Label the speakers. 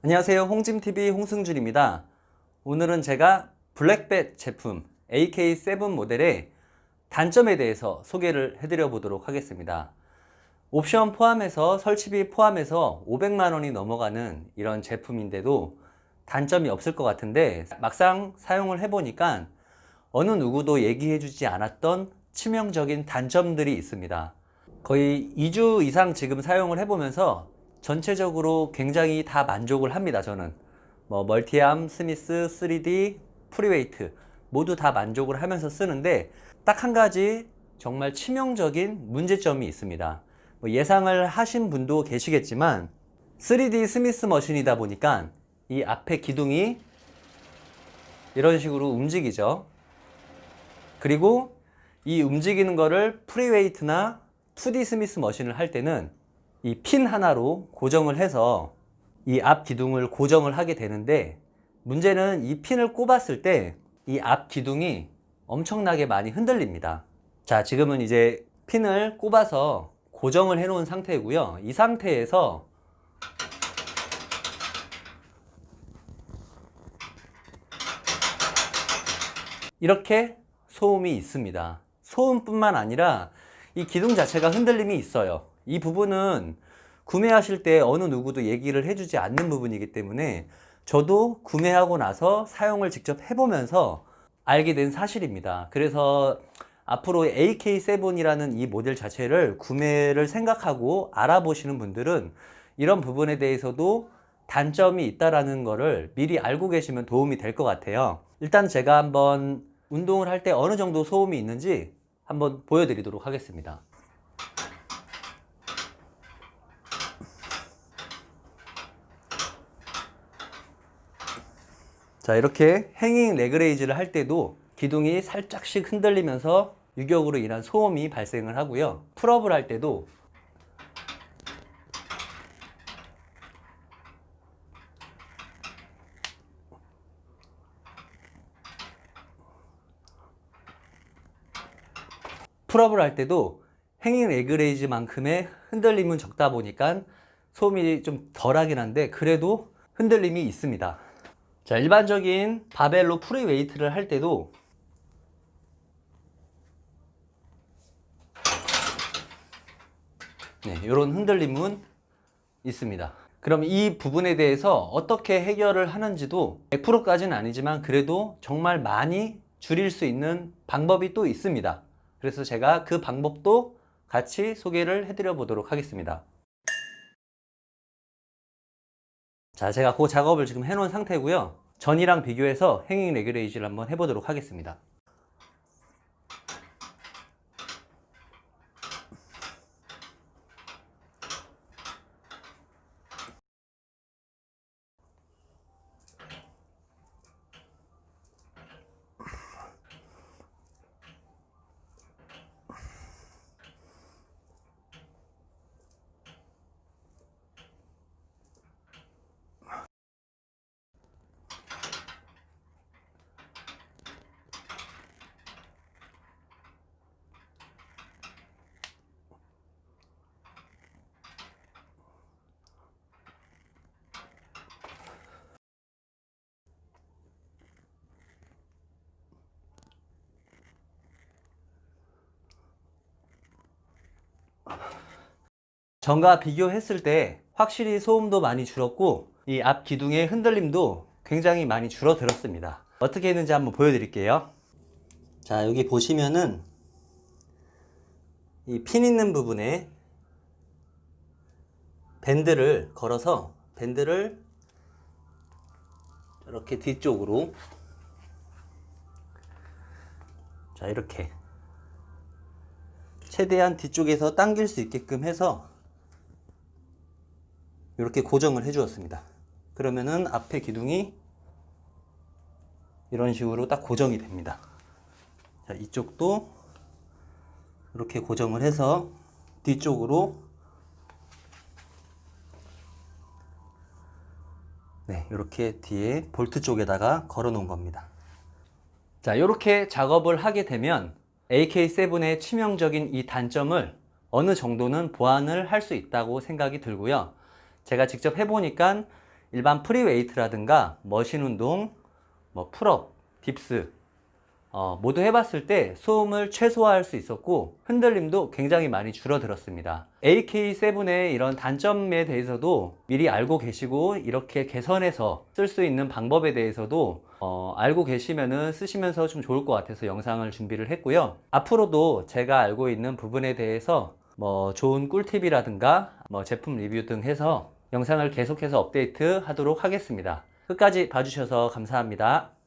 Speaker 1: 안녕하세요. 홍짐TV 홍승준입니다. 오늘은 제가 블랙벳 제품 AK7 모델의 단점에 대해서 소개를 해드려 보도록 하겠습니다. 옵션 포함해서 설치비 포함해서 500만 원이 넘어가는 이런 제품인데도 단점이 없을 것 같은데 막상 사용을 해보니까 어느 누구도 얘기해주지 않았던 치명적인 단점들이 있습니다. 거의 2주 이상 지금 사용을 해보면서 전체적으로 굉장히 다 만족을 합니다. 저는 뭐 멀티암, 스미스, 3D, 프리웨이트 모두 다 만족을 하면서 쓰는데 딱 한 가지 정말 치명적인 문제점이 있습니다. 뭐 예상을 하신 분도 계시겠지만 3D 스미스 머신이다 보니까 이 앞에 기둥이 이런 식으로 움직이죠. 그리고 이 움직이는 거를 프리웨이트나 2D 스미스 머신을 할 때는 이 핀 하나로 고정을 해서 이 앞 기둥을 고정을 하게 되는데 문제는 이 핀을 꼽았을 때 이 앞 기둥이 엄청나게 많이 흔들립니다. 자, 지금은 이제 핀을 꼽아서 고정을 해 놓은 상태고요. 이 상태에서 이렇게 소음이 있습니다. 소음뿐만 아니라 이 기둥 자체가 흔들림이 있어요. 이 부분은 구매하실 때 어느 누구도 얘기를 해주지 않는 부분이기 때문에 저도 구매하고 나서 사용을 직접 해보면서 알게 된 사실입니다. 그래서 앞으로 AK7이라는 이 모델 자체를 구매를 생각하고 알아보시는 분들은 이런 부분에 대해서도 단점이 있다라는 거를 미리 알고 계시면 도움이 될 것 같아요. 일단 제가 한번 운동을 할 때 어느 정도 소음이 있는지 한번 보여드리도록 하겠습니다. 자, 이렇게 행잉 레그레이즈를 할 때도 기둥이 살짝씩 흔들리면서 유격으로 인한 소음이 발생을 하고요. 풀업을 할 때도 풀업을 할 때도 행잉 레그레이즈만큼의 흔들림은 적다 보니까 소음이 좀 덜하긴 한데 그래도 흔들림이 있습니다. 자, 일반적인 바벨로 프리웨이트를 할 때도 네, 이런 흔들림은 있습니다. 그럼 이 부분에 대해서 어떻게 해결을 하는지도 100%까지는 아니지만 그래도 정말 많이 줄일 수 있는 방법이 또 있습니다. 그래서 제가 그 방법도 같이 소개를 해드려 보도록 하겠습니다. 자, 제가 그 작업을 지금 해놓은 상태고요. 전이랑 비교해서 행잉 레귤레이즈를 한번 해보도록 하겠습니다. 전과 비교했을 때 확실히 소음도 많이 줄었고 이 앞 기둥의 흔들림도 굉장히 많이 줄어들었습니다. 어떻게 했는지 한번 보여드릴게요. 자 여기 보시면은 이 핀 있는 부분에 밴드를 걸어서 밴드를 이렇게 뒤쪽으로 자 이렇게 최대한 뒤쪽에서 당길 수 있게끔 해서 이렇게 고정을 해 주었습니다. 그러면은 앞에 기둥이 이런 식으로 딱 고정이 됩니다. 자, 이쪽도 이렇게 고정을 해서 뒤쪽으로 네, 이렇게 뒤에 볼트 쪽에다가 걸어 놓은 겁니다. 자, 이렇게 작업을 하게 되면 AK7의 치명적인 이 단점을 어느 정도는 보완을 할 수 있다고 생각이 들고요. 제가 직접 해보니까 일반 프리웨이트라든가 머신 운동, 뭐 풀업, 딥스 어, 모두 해봤을 때 소음을 최소화할 수 있었고 흔들림도 굉장히 많이 줄어들었습니다. AK7의 이런 단점에 대해서도 미리 알고 계시고 이렇게 개선해서 쓸 수 있는 방법에 대해서도 어, 알고 계시면은 쓰시면서 좀 좋을 것 같아서 영상을 준비를 했고요. 앞으로도 제가 알고 있는 부분에 대해서 뭐 좋은 꿀팁이라든가 뭐 제품 리뷰 등 해서 영상을 계속해서 업데이트 하도록 하겠습니다. 끝까지 봐주셔서 감사합니다.